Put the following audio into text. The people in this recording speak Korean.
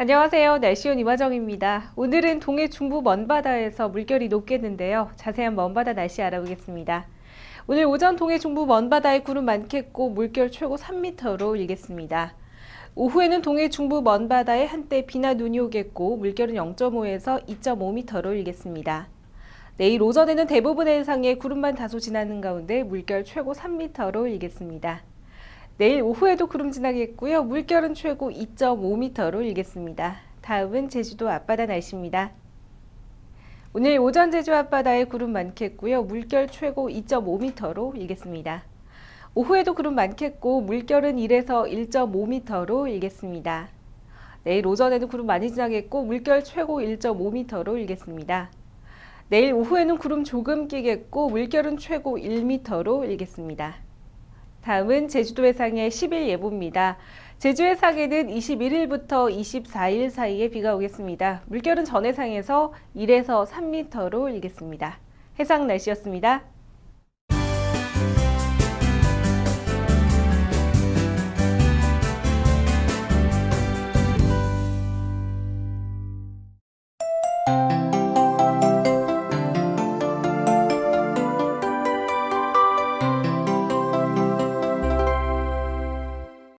안녕하세요. 날씨온 이화정입니다. 오늘은 동해 중부 먼바다에서 물결이 높겠는데요. 자세한 먼바다 날씨 알아보겠습니다. 오늘 오전 동해 중부 먼바다에 구름 많겠고 물결 최고 3m로 일겠습니다. 오후에는 동해 중부 먼바다에 한때 비나 눈이 오겠고 물결은 0.5에서 2.5m로 일겠습니다. 내일 오전에는 대부분의 해상에 구름만 다소 지나는 가운데 물결 최고 3m로 일겠습니다. 내일 오후에도 구름 지나겠고요. 물결은 최고 2.5m로 일겠습니다. 다음은 제주도 앞바다 날씨입니다. 오늘 오전 제주 앞바다에 구름 많겠고요. 물결 최고 2.5m로 일겠습니다. 오후에도 구름 많겠고 물결은 1에서 1.5m로 일겠습니다. 내일 오전에는 구름 많이 지나겠고 물결 최고 1.5m로 일겠습니다. 내일 오후에는 구름 조금 끼겠고 물결은 최고 1m로 일겠습니다. 다음은 제주도 해상의 10일 예보입니다. 제주 해상에는 21일부터 24일 사이에 비가 오겠습니다. 물결은 전 해상에서 1에서 3m로 일겠습니다. 해상 날씨였습니다.